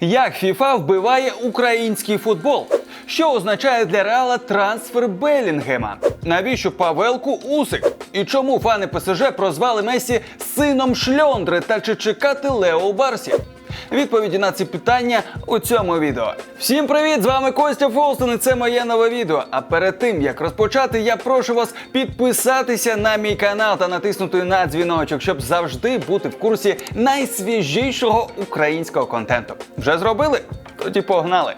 Як ФІФА вбиває український футбол? Що означає для Реала трансфер Белінгема? Навіщо Павелку Усик? І чому фани ПСЖ прозвали Месі сином шльондри та чи чекати Лео у Барсі? Відповіді на ці питання у цьому відео. Всім привіт! З вами Костя Фолстон і це моє нове відео. А перед тим як розпочати, я прошу вас підписатися на мій канал та натиснути на дзвіночок, щоб завжди бути в курсі найсвіжішого українського контенту. Вже зробили? Тоді погнали!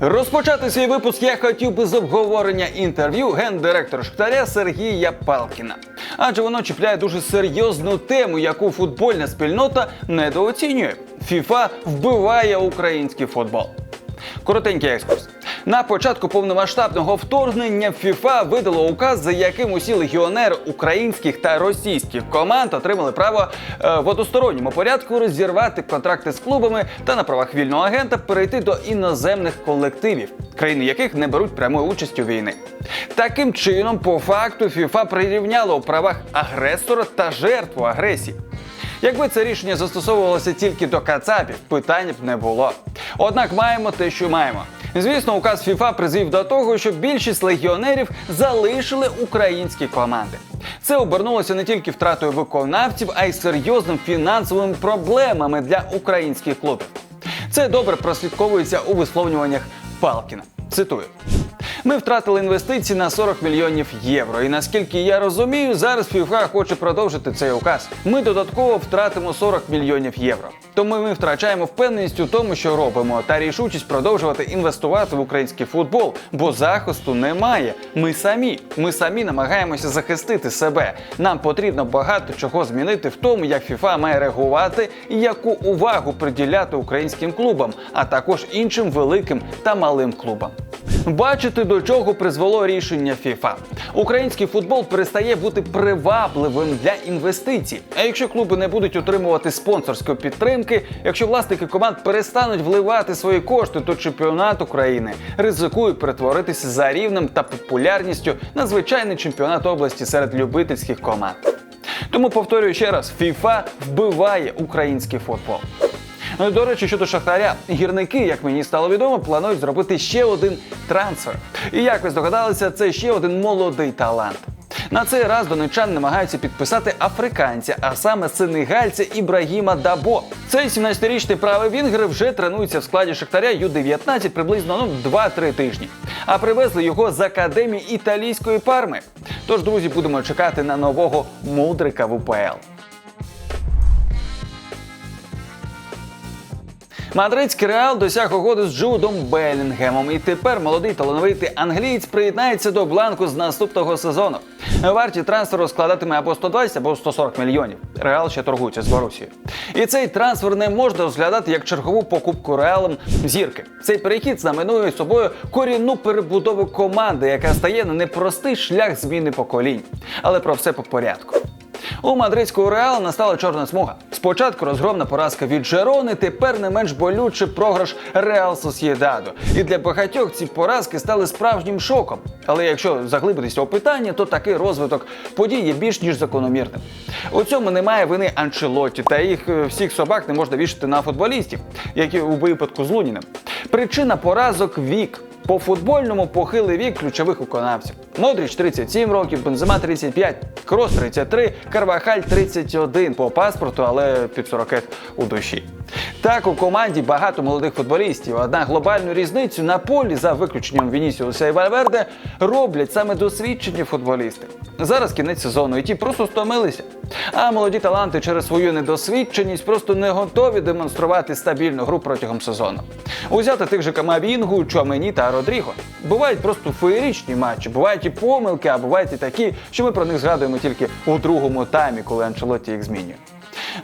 Розпочати свій випуск я хотів би з обговорення інтерв'ю гендиректора Шахтаря Сергія Палкіна. Адже воно чіпляє дуже серйозну тему, яку футбольна спільнота недооцінює. ФІФА вбиває український футбол. Коротенький екскурс. На початку повномасштабного вторгнення ФІФА видало указ, за яким усі легіонери українських та російських команд отримали право е, в односторонньому порядку розірвати контракти з клубами та на правах вільного агента перейти до іноземних колективів, країни яких не беруть прямої участі у війни. Таким чином, по факту, ФІФА прирівняло у правах агресора та жертву агресії. Якби це рішення застосовувалося тільки до кацапів, питань б не було. Однак маємо те, що маємо. Звісно, указ ФІФА призвів до того, що більшість легіонерів залишили українські команди. Це обернулося не тільки втратою виконавців, а й серйозним фінансовими проблемами для українських клубів. Це добре прослідковується у висловлюваннях Палкіна. Цитую. Ми втратили інвестиції на 40 мільйонів євро. І наскільки я розумію, зараз ФІФА хоче продовжити цей указ. Ми додатково втратимо 40 мільйонів євро. Тому ми втрачаємо впевненість у тому, що робимо, та рішучість продовжувати інвестувати в український футбол, бо захисту немає. Ми самі. Ми самі намагаємося захистити себе. Нам потрібно багато чого змінити в тому, як ФІФА має реагувати і яку увагу приділяти українським клубам, а також іншим великим та малим клубам. Бачите, до чого призвело рішення ФІФА. Український футбол перестає бути привабливим для інвестицій. А якщо клуби не будуть отримувати спонсорської підтримки, якщо власники команд перестануть вливати свої кошти, то чемпіонат України ризикує перетворитися за рівнем та популярністю на звичайний чемпіонат області серед любительських команд. Тому повторюю ще раз: ФІФА вбиває український футбол. Ну і до речі, щодо Шахтаря, гірники, як мені стало відомо, планують зробити ще один трансфер. І як ви здогадалися, це ще один молодий талант. На цей раз донечан намагаються підписати африканця, а саме сенегальця Ібрагіма Дабо. Цей 17-річний правий вінгер вже тренується в складі Шахтаря Ю-19 приблизно ну, 2-3 тижні. А привезли його з академії італійської парми. Тож, друзі, будемо чекати на нового мудрика в УПЛ. Мадридський реал досяг угоди з Джудом Белінгемом, і тепер молодий талановитий англієць приєднається до бланку з наступного сезону. Варті трансферу складатиме або 120, або 140 мільйонів. Реал ще торгується з Борусією. І цей трансфер не можна розглядати як чергову покупку реалом зірки. Цей перехід знаменує собою корінну перебудову команди, яка стає на непростий шлях зміни поколінь. Але про все по порядку. У мадридського реалу настала чорна смуга. Спочатку розгромна поразка від Жерони, тепер не менш болючий програш Реал Сосєдадо. І для багатьох ці поразки стали справжнім шоком. Але якщо заглибитися у питання, то такий розвиток подій є більш ніж закономірним. У цьому немає вини Анчелотті, та їх е, всіх собак не можна вішати на футболістів, які у випадку з Луніним. Причина поразок вік. По футбольному похилий вік ключових виконавців. Модріч 37 років, Бензема 35, Крос 33, Карвахаль 31 по паспорту, але під 40 у душі. Так у команді багато молодих футболістів. Однак глобальну різницю на полі за виключенням Вінісіуса і Вальверде роблять саме досвідчені футболісти. Зараз кінець сезону, і ті просто стомилися. А молоді таланти через свою недосвідченість просто не готові демонструвати стабільну гру протягом сезону. Узяти тих же Камавінгу, Чуамені та Родріго. Бувають просто феєричні матчі, бувають і помилки, а бувають і такі, що ми про них згадуємо тільки у другому таймі, коли Анчелотті їх змінює.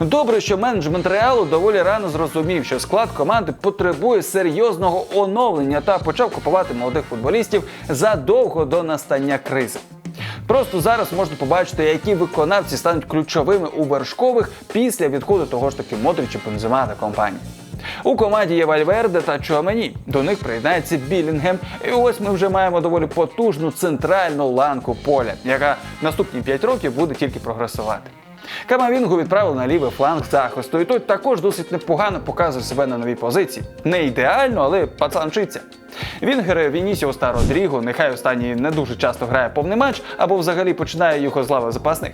Добре, що менеджмент реалу доволі рано зрозумів, що склад команди потребує серйозного оновлення та почав купувати молодих футболістів задовго до настання кризи. Просто зараз можна побачити, які виконавці стануть ключовими у вершкових після відходу того ж таки Модрича, Бензема та компанії. У команді є Вальверде та Чуамені. До них приєднається Білінгем. І ось ми вже маємо доволі потужну центральну ланку поля, яка наступні 5 років буде тільки прогресувати. Камавінгу відправили на лівий фланг захисту, і той також досить непогано показує себе на новій позиції. Не ідеально, але пацан вчиться. Вінгер Вінісіус та Родріго, нехай останній не дуже часто грає повний матч або взагалі починає його з лави запасних.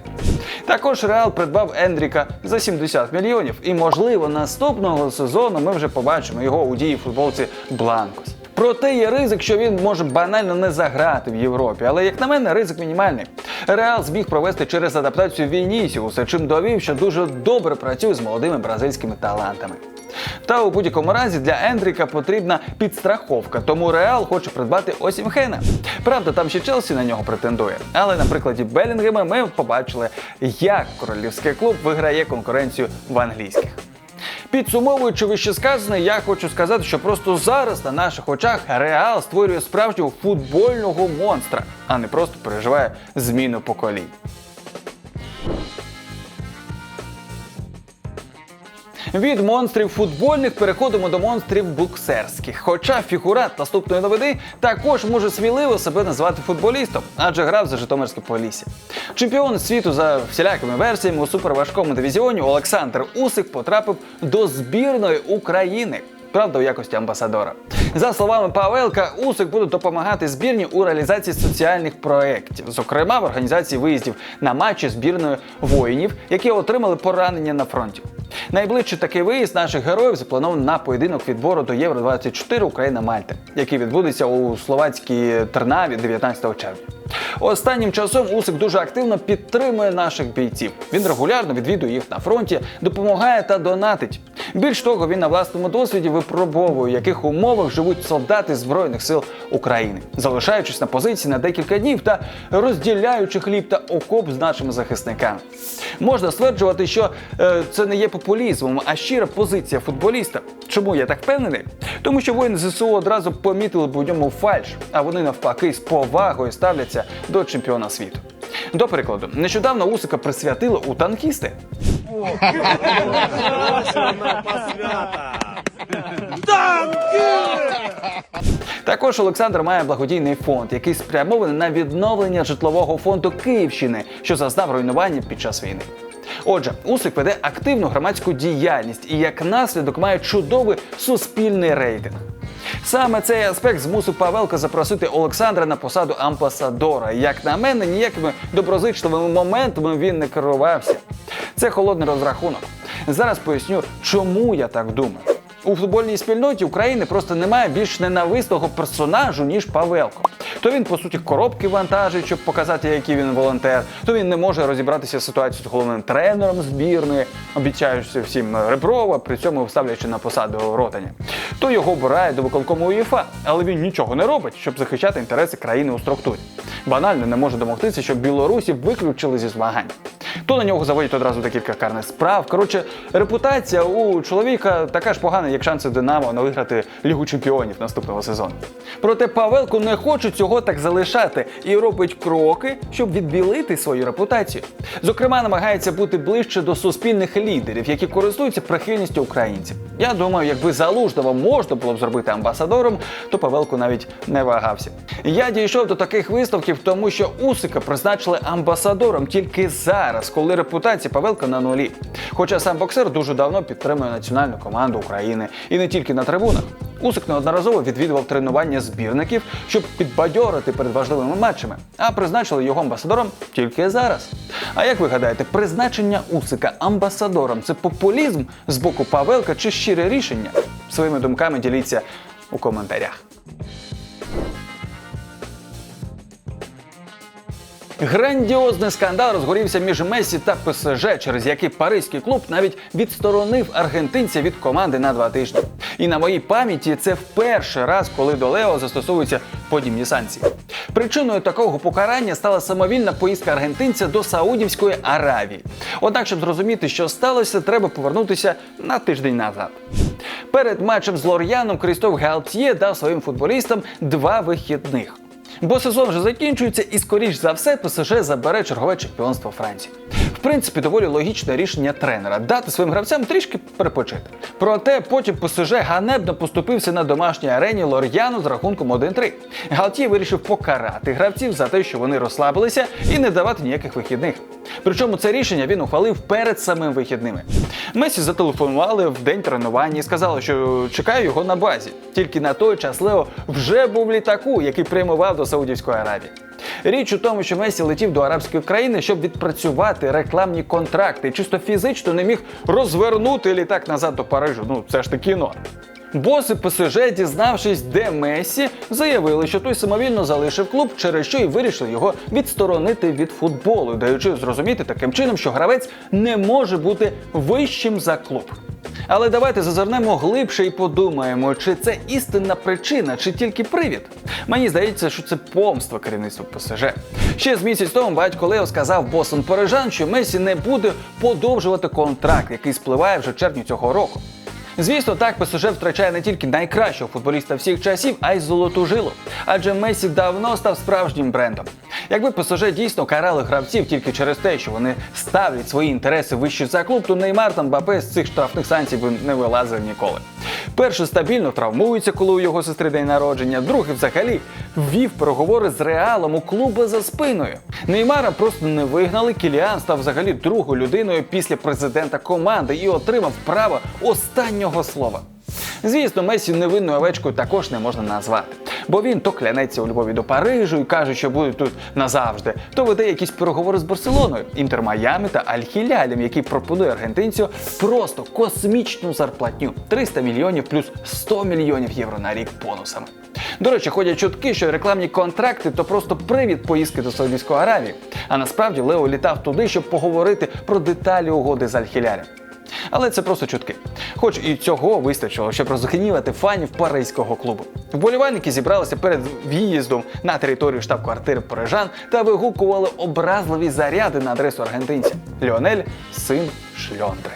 Також Реал придбав Ендріка за 70 мільйонів, і можливо наступного сезону ми вже побачимо його у дії футболці Бланкос. Проте є ризик, що він може банально не заграти в Європі, але як на мене, ризик мінімальний. Реал зміг провести через адаптацію Вінісіуса, чим довів, що дуже добре працює з молодими бразильськими талантами. Та у будь-якому разі для Ендріка потрібна підстраховка, тому Реал хоче придбати Осімхена. Правда, там ще Челсі на нього претендує. Але на прикладі Белінгема ми побачили, як королівський клуб виграє конкуренцію в англійських. Підсумовуючи вищесказане, я хочу сказати, що просто зараз на наших очах Реал створює справжнього футбольного монстра, а не просто переживає зміну поколінь. Від монстрів футбольних переходимо до монстрів буксерських. Хоча фігурат наступної новини також може сміливо себе назвати футболістом, адже грав за Житомирське Полісся. Чемпіон світу за всілякими версіями у суперважкому дивізіоні Олександр Усик потрапив до збірної України. Правда, у якості амбасадора. За словами Павелка, Усик буде допомагати збірні у реалізації соціальних проєктів, зокрема в організації виїздів на матчі збірної воїнів, які отримали поранення на фронті. Найближчий такий виїзд наших героїв запланований на поєдинок відбору до Євро 24 Україна Мальта, який відбудеться у словацькій Тернаві 19 червня. Останнім часом Усик дуже активно підтримує наших бійців. Він регулярно відвідує їх на фронті, допомагає та донатить. Більш того, він на власному досвіді випробовує, в яких умовах живуть солдати Збройних сил України, залишаючись на позиції на декілька днів та розділяючи хліб та окоп з нашими захисниками. Можна стверджувати, що е, це не є популізмом, а щира позиція футболіста. Чому я так впевнений? Тому що воїни ЗСУ одразу помітили б у ньому фальш, а вони навпаки з повагою ставляться до чемпіона світу. До прикладу, нещодавно Усика присвятили у танкісти. Також Олександр має благодійний фонд, який спрямований на відновлення житлового фонду Київщини, що зазнав руйнування під час війни. Отже, Усик веде активну громадську діяльність і як наслідок має чудовий суспільний рейтинг. Саме цей аспект змусив Павелка запросити Олександра на посаду амбасадора. Як на мене, ніякими доброзичливими моментами він не керувався. Це холодний розрахунок. Зараз поясню, чому я так думаю. У футбольній спільноті України просто немає більш ненависного персонажу, ніж Павелко. То він, по суті, коробки вантажить, щоб показати, який він волонтер, то він не може розібратися з ситуацією з головним тренером збірної, обіцяючи всім Реброва, при цьому ставлячи на посаду ротані. То його обирає до виконкому УЄФА, але він нічого не робить, щоб захищати інтереси країни у структурі. Банально не може домогтися, щоб білорусів виключили зі змагань. То на нього заводять одразу декілька карних справ. Коротше, репутація у чоловіка така ж погана, як шанси Динамо на виграти Лігу чемпіонів наступного сезону. Проте Павелко не хоче цього так залишати і робить кроки, щоб відбілити свою репутацію. Зокрема, намагається бути ближче до суспільних лідерів, які користуються прихильністю українців. Я думаю, якби залужного можна було б зробити амбасадором, то Павелко навіть не вагався. Я дійшов до таких висновків, тому що Усика призначили амбасадором тільки зараз, коли репутація Павелка на нулі. Хоча сам боксер дуже давно підтримує національну команду України і не тільки на трибунах. Усик неодноразово відвідував тренування збірників, щоб підбадьорити перед важливими матчами, а призначили його амбасадором тільки зараз. А як ви гадаєте, призначення Усика амбасадором це популізм з боку Павелка чи щире рішення? Своїми думками діліться у коментарях. Грандіозний скандал розгорівся між Месі та ПСЖ, через який паризький клуб навіть відсторонив аргентинця від команди на два тижні. І на моїй пам'яті це вперше раз, коли до Лео застосовуються подібні санкції. Причиною такого покарання стала самовільна поїздка аргентинця до Саудівської Аравії. Однак, щоб зрозуміти, що сталося, треба повернутися на тиждень назад. Перед матчем з Лор'яном Крістоф Галтьє дав своїм футболістам два вихідних. Бо сезон вже закінчується і, скоріш за все, ПСЖ забере чергове чемпіонство Франції. В принципі, доволі логічне рішення тренера дати своїм гравцям трішки перепочити. Проте потім ПСЖ ганебно поступився на домашній арені Лор'яну з рахунком 1-3. Галтій вирішив покарати гравців за те, що вони розслабилися, і не давати ніяких вихідних. Причому це рішення він ухвалив перед самими вихідними. Месі зателефонували в день тренування і сказали, що чекає його на базі. Тільки на той час Лео вже був літаку, який прямував до Саудівської Аравії. Річ у тому, що Месі летів до арабської країни, щоб відпрацювати рекламні контракти, чисто фізично не міг розвернути літак назад до Парижу. Ну це ж таки кіно. Боси ПСЖ, дізнавшись, де Месі, заявили, що той самовільно залишив клуб, через що і вирішили його відсторонити від футболу, даючи зрозуміти таким чином, що гравець не може бути вищим за клуб. Але давайте зазирнемо глибше і подумаємо, чи це істинна причина, чи тільки привід. Мені здається, що це помство керівництва ПСЖ. Ще з місяць тому батько Лео сказав босам парижан, що Месі не буде подовжувати контракт, який спливає вже червні цього року. Звісно, так ПСЖ втрачає не тільки найкращого футболіста всіх часів, а й золоту жилу. Адже Месі давно став справжнім брендом. Якби ПСЖ дійсно карали гравців тільки через те, що вони ставлять свої інтереси вище за клуб, то Неймар та Мбапе з цих штрафних санкцій би не вилазив ніколи. Перший стабільно травмується, коли у його сестри день народження, другий взагалі ввів переговори з реалом у клуба за спиною. Неймара просто не вигнали. Кіліан став взагалі другою людиною після президента команди і отримав право останнього слова. Звісно, Месі невинною овечкою також не можна назвати, бо він то клянеться у любові до Парижу і каже, що буде тут назавжди, то веде якісь переговори з Барселоною, Інтер Майами та Аль-Хілялем, який пропонує аргентинцю просто космічну зарплатню 300 мільйонів плюс 100 мільйонів євро на рік бонусами. До речі, ходять чутки, що рекламні контракти то просто привід поїздки до Саудівської Аравії. А насправді Лео літав туди, щоб поговорити про деталі угоди з Аль-Хілялем. Але це просто чутки. Хоч і цього вистачило, щоб розгнівати фанів паризького клубу. Вболівальники зібралися перед в'їздом на територію штаб-квартири парижан та вигукували образливі заряди на адресу аргентинця. Ліонель син шльондри.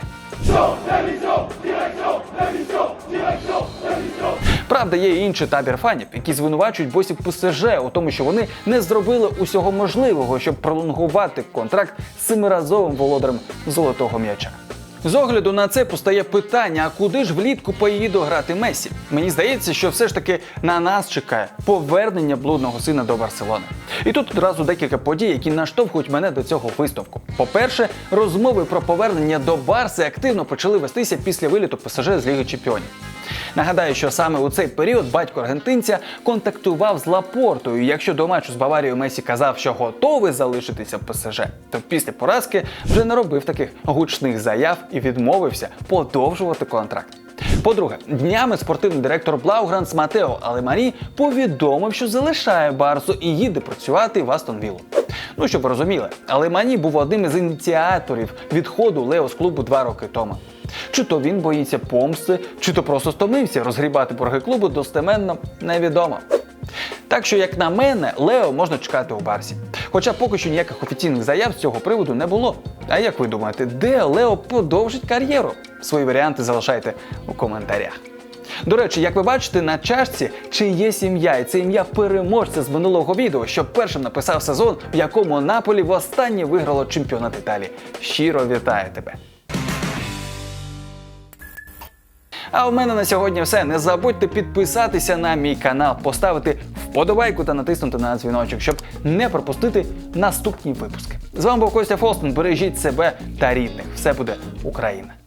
Правда, є і інший табір фанів, які звинувачують босів ПСЖ у тому, що вони не зробили усього можливого, щоб пролонгувати контракт з семиразовим володарем золотого м'яча. З огляду на це постає питання: а куди ж влітку поїду грати Месі? Мені здається, що все ж таки на нас чекає повернення блудного сина до Барселони. І тут одразу декілька подій, які наштовхують мене до цього виставку. По-перше, розмови про повернення до Барси активно почали вестися після виліту ПСЖ з Ліги Чемпіонів. Нагадаю, що саме у цей період батько аргентинця контактував з Лапортою. І Якщо до матчу з Баварією Месі казав, що готовий залишитися в ПСЖ, то після поразки вже не робив таких гучних заяв і відмовився подовжувати контракт. По-друге, днями спортивний директор Блаугранс Матео Алемарі повідомив, що залишає Барсу і їде працювати в Астон Віллу. Ну, щоб ви розуміли, Алемані був одним із ініціаторів відходу Лео з клубу два роки тому. Чи то він боїться помсти, чи то просто стомився розгрібати борги клубу достеменно невідомо. Так що, як на мене, Лео можна чекати у Барсі. Хоча поки що ніяких офіційних заяв з цього приводу не було. А як ви думаєте, де Лео продовжить кар'єру? Свої варіанти залишайте у коментарях. До речі, як ви бачите, на чашці чи є сім'я, і це ім'я переможця з минулого відео, що першим написав сезон, в якому Наполі востаннє виграло чемпіонат Італії. Щиро вітаю тебе! А у мене на сьогодні все. Не забудьте підписатися на мій канал, поставити вподобайку та натиснути на дзвіночок, щоб не пропустити наступні випуски. З вами був Костя Фолстон. Бережіть себе та рідних. Все буде Україна!